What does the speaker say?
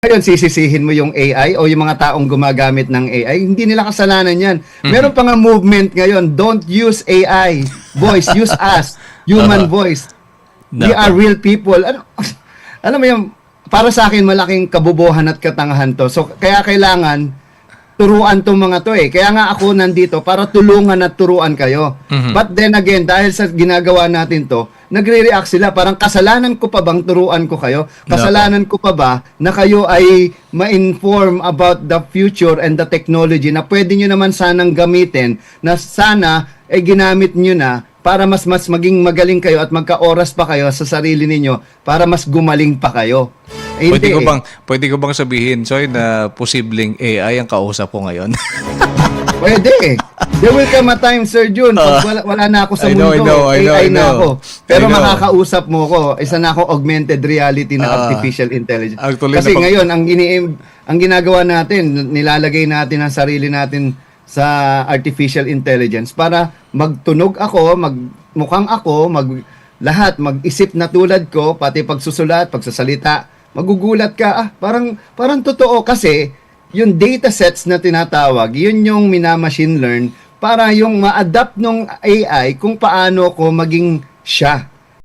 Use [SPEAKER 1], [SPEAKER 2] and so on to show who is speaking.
[SPEAKER 1] Ngayon, sisisihin mo yung AI o yung mga taong gumagamit ng AI, hindi nila kasalanan yan. Meron pa nga movement ngayon, don't use AI. Voice, use us. Human voice. We
[SPEAKER 2] Nako.
[SPEAKER 1] are real people. Ano, alam mo yung, para sa akin, malaking kabubuhan at katangahan to. So, kaya kailangan, turuan tong mga to eh. Kaya nga ako nandito para tulungan at turuan kayo.
[SPEAKER 2] Mhm.
[SPEAKER 1] But then again, dahil sa ginagawa natin to, nagre-react sila. Parang kasalanan ko pa bang turuan ko kayo? Kasalanan ko pa ba na kayo ay ma-inform about the future and the technology na pwede nyo naman sanang gamitin na sana ay ginamit nyo na para mas mas maging magaling kayo at magka-oras pa kayo sa sarili ninyo para mas gumaling pa kayo. Eh,
[SPEAKER 2] Pwede
[SPEAKER 1] hindi
[SPEAKER 2] ko
[SPEAKER 1] eh.
[SPEAKER 2] bang pwede ko bang sabihin soy na posibleng AI ang kausap ko ngayon?
[SPEAKER 1] Pwede eh. There will come a time, Sir Jun, pag wala, wala na ako sa
[SPEAKER 2] I know,
[SPEAKER 1] mundo,
[SPEAKER 2] I know, I know,
[SPEAKER 1] AI
[SPEAKER 2] I
[SPEAKER 1] na
[SPEAKER 2] know.
[SPEAKER 1] ako. Pero
[SPEAKER 2] I know.
[SPEAKER 1] makakausap mo ko, isa na ako augmented reality na
[SPEAKER 2] Ah,
[SPEAKER 1] artificial intelligence.
[SPEAKER 2] actually,
[SPEAKER 1] Kasi
[SPEAKER 2] napag-
[SPEAKER 1] ngayon, ang, ini ang ginagawa natin, nilalagay natin ang sarili natin sa artificial intelligence para magtunog ako, magmukhang ako, mag lahat mag-isip na tulad ko, pati pagsusulat, pagsasalita, magugulat ka, ah, parang parang totoo kasi yung data sets na tinatawag, yun yung mina-machine learn para yung ma-adapt ng AI kung paano ko maging siya.